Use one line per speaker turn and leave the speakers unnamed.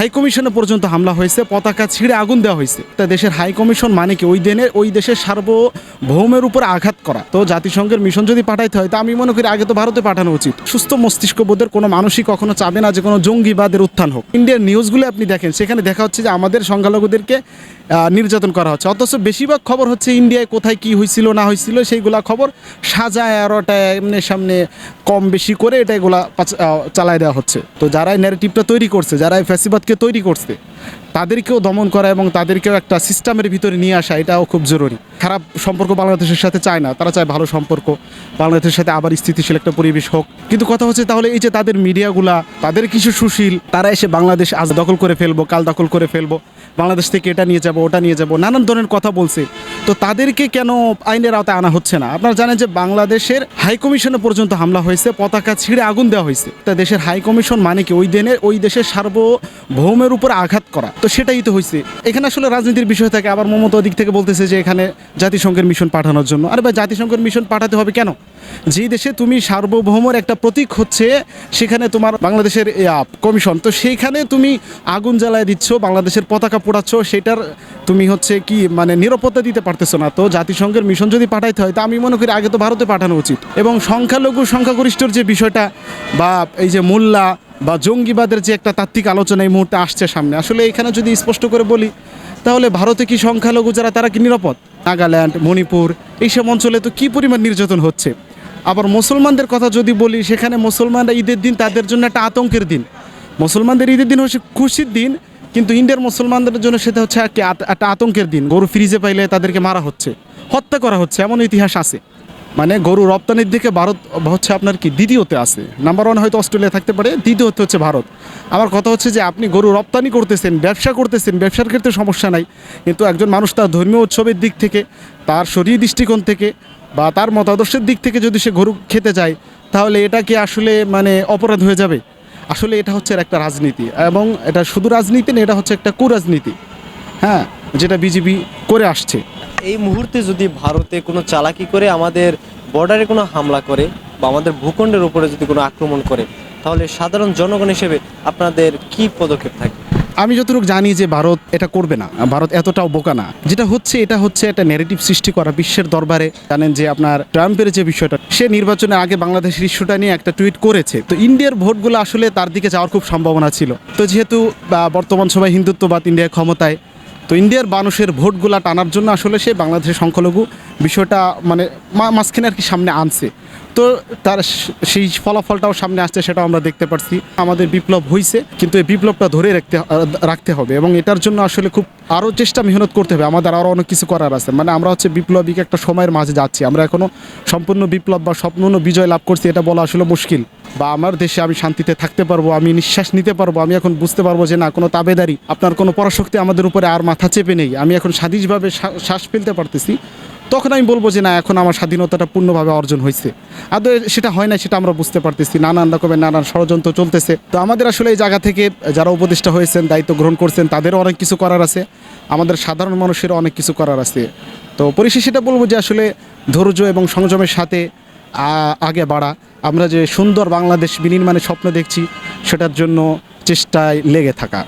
High কমিশনে পর্যন্ত হামলা হয়েছে, পতাকা ছিঁড়ে আগুন দেওয়া হয়েছে। তা দেশের হাই কমিশন মানে কি? ওই দিনের, ওই দেশের সার্বভৌমের উপর আঘাত করা। তো জাতিসংঘের মিশন যদি পাঠাইতে হয়, তা আমি মনে করি আগে তো ভারতে পাঠানো উচিত। সুস্থ মস্তিষ্ক বোধের কোনো মানুষই কখনো চাবে না যে কোনো জঙ্গিবাদের উত্থান হোক। ইন্ডিয়ার নিউজগুলো আপনি দেখেন, সেখানে দেখা হচ্ছে যে আমাদের সংখ্যালঘুদেরকে নির্যাতন করা হচ্ছে। অথচ বেশিরভাগ খবর হচ্ছে ইন্ডিয়ায় কোথায় কি হয়েছিল না হয়েছিল সেইগুলা খবর সাজায় আর ওটা এমনি সামনে কম বেশি করে এটা এগুলা চালায় দেওয়া হচ্ছে। তো যারা ন্যারেটিভটা তৈরি করছে যারা এই ফ্যাসিবাদকে তৈরি করছে, তাদেরকেও দমন করা এবং তাদেরকেও একটা সিস্টেমের ভিতরে নিয়ে আসা, এটাও খুব জরুরি। খারাপ সম্পর্ক বাংলাদেশের সাথে চায় না, তারা চায় ভালো সম্পর্ক, বাংলাদেশের সাথে আবার স্থিতিশীল একটা পরিবেশ হোক। কিন্তু কথা হচ্ছে তাহলে এই যে তাদের মিডিয়াগুলা, তাদের কিছু সুশীল, তারা এসে বাংলাদেশ আজ দখল করে ফেলব, কাল দখল করে ফেলব, বাংলাদেশ থেকে এটা নিয়ে যাব, ওটা নিয়ে যাব, নানান ধরনের কথা বলছে। তো তাদেরকে কেন আইনের আওতায় আনা হচ্ছে না? আপনারা জানেন যে বাংলাদেশের হাই কমিশনে পর্যন্ত হামলা হয়েছে, পতাকা ছিঁড়ে আগুন দেওয়া হয়েছে। তা দেশের হাই কমিশন মানে কি? ওই দিনের, ওই দেশের সার্বভৌমের উপর আঘাত করা। তো সেটাই তো হয়েছে। এখানে আসলে রাজনীতির বিষয় থাকে। আবার মমতা দিক থেকে বলতেছে যে এখানে জাতিসংঘের মিশন পাঠানোর জন্য। আরে ভাই, জাতিসংঘের মিশন পাঠাতে হবে কেন? যে দেশে তুমি সার্বভৌমের একটা প্রতীক হচ্ছে, সেখানে তোমার বাংলাদেশের কমিশন। তো সেইখানে তুমি আগুন জ্বালায় দিচ্ছ, বাংলাদেশের পতাকা পোড়াচ্ছ, সেটার তুমি হচ্ছে কি মানে নিরাপত্তা দিতে পারতেছো না তো, জাতিসংঘের মিশন যদি পাঠাইতে হয়, তা আমি মনে করি আগে তো ভারতে পাঠানো উচিত। এবং সংখ্যালঘু, সংখ্যাগরিষ্ঠর যে বিষয়টা, বা এই যে মোল্লা, বা জঙ্গিবাদের যে একটা তাত্ত্বিক আলোচনা এই মুহূর্তে আসছে সামনে, আসলে এখানে যদি স্পষ্ট করে বলি, তাহলে ভারতে কি সংখ্যালঘু যারা, তারা কি নিরাপদ? নাগাল্যান্ড, মণিপুর এইসব অঞ্চলে তো কি পরিমাণ নির্যাতন হচ্ছে? আবার মুসলমানদের কথা যদি বলি, সেখানে মুসলমানরা ঈদের দিন তাদের জন্য একটা আতঙ্কের দিন। মুসলমানদের ঈদের দিন হচ্ছে খুশির দিন কিন্তু ইন্ডিয়ার মুসলমানদের জন্য সেটা হচ্ছে একটা আতঙ্কের দিন। গরু ফ্রিজে পাইলে তাদেরকে মারা হচ্ছে, হত্যা করা হচ্ছে, এমন ইতিহাস আছে। মানে গরু রপ্তানির দিকে ভারত হচ্ছে আপনার কি দ্বিতীয়তে আছে। নাম্বার ওয়ান হয়তো অস্ট্রেলিয়া থাকতে পারে দ্বিতীয়তে হচ্ছে ভারত। আমার কথা হচ্ছে যে আপনি গরু রপ্তানি করতেছেন, ব্যবসা করতেছেন, ব্যবসার ক্ষেত্রে সমস্যা নাই, কিন্তু একজন মানুষ তার ধর্মীয় উৎসবের দিক থেকে, তার শরীর দৃষ্টিকোণ থেকে বা তার মতাদর্শের দিক থেকে যদি সে গরু খেতে যায় তাহলে এটা কি আসলে মানে অপরাধ হয়ে যাবে? আসলে এটা হচ্ছে একটা রাজনীতি এবং এটা শুধু রাজনীতি না, এটা হচ্ছে একটা কুরাজনীতি। হ্যাঁ যেটা বিজেপি করে আসছে।
এই মুহূর্তে যদি ভারতে কোনো চালাকি করে আমাদের বর্ডারে কোনো হামলা করে বা আমাদের ভূখণ্ডের উপরে যদি কোনো আক্রমণ করে, তাহলে সাধারণ জনগণ হিসেবে আপনাদের কি পদক্ষেপ থাকবে?
আমি যতটুকু জানি যে ভারত এটা করবে না, ভারত এতটাও বোকা না। যেটা হচ্ছে, এটা হচ্ছে একটা নেগেটিভ সৃষ্টি করা বিশ্বের দরবারে। জানেন যে আপনার ট্রাম্পের যে বিষয়টা, সে নির্বাচনের আগে বাংলাদেশের ইস্যুটা নিয়ে একটা টুইট করেছে। তো ইন্ডিয়ার ভোটগুলো আসলে তার দিকে যাওয়ার খুব সম্ভাবনা ছিল। তো যেহেতু বর্তমান সময় হিন্দুত্ববাদ ইন্ডিয়ার ক্ষমতায় তো ইন্ডিয়ার মানুষের ভোটগুলা টানার জন্য আসলে সে বাংলাদেশের সংখ্যালঘু বিষয়টা মানে মাঝখানে আর কি সামনে আনছে। তো তার সেই ফলাফলটাও সামনে আসছে সেটাও আমরা দেখতে পাচ্ছি আমাদের বিপ্লব হয়েছে কিন্তু এই বিপ্লবটা ধরে রাখতে রাখতে হবে এবং এটার জন্য আসলে খুব আরও চেষ্টা মেহনত করতে হবে। আমাদের আরও অনেক কিছু করার আছে। মানে আমরা হচ্ছে বিপ্লবিক একটা সময়ের মাঝে যাচ্ছি। আমরা এখনও সম্পূর্ণ বিপ্লব বা সম্পূর্ণ বিজয় লাভ করছি এটা বলা আসলে মুশকিল। বা আমার দেশে আমি শান্তিতে থাকতে পারব, আমি নিঃশ্বাস নিতে পারব, আমি এখন বুঝতে পারব যে না, কোনো তাবেদারি, আপনার কোনো পরাশক্তি আমাদের উপরে আর মাথা চেপে নেই, আমি এখন স্বাধীনভাবে শ্বা- শ্বাস ফেলতে পারতেছি। তখন আমি বলব যে না, এখন আমার স্বাধীনতাটা পূর্ণভাবে অর্জন হয়েছে আদৌ সেটা হয় না সেটা আমরা বুঝতে পারতেছি, নানান রকমের নানান ষড়যন্ত্র চলতেছে। তো আমাদের আসলে এই জায়গা থেকে যারা উপদেষ্টা হয়েছেন, দায়িত্ব গ্রহণ করছেন, তাদেরও অনেক কিছু করার আছে। আমাদের সাধারণ মানুষেরও অনেক কিছু করার আছে। তো পরিশেষে সেটা বলব যে আসলে ধৈর্য এবং সংযমের সাথে আগে বাড়া। আমরা যে সুন্দর বাংলাদেশ বিনির্মাণের স্বপ্ন দেখছি, সেটার জন্য চেষ্টায় লেগে থাকা।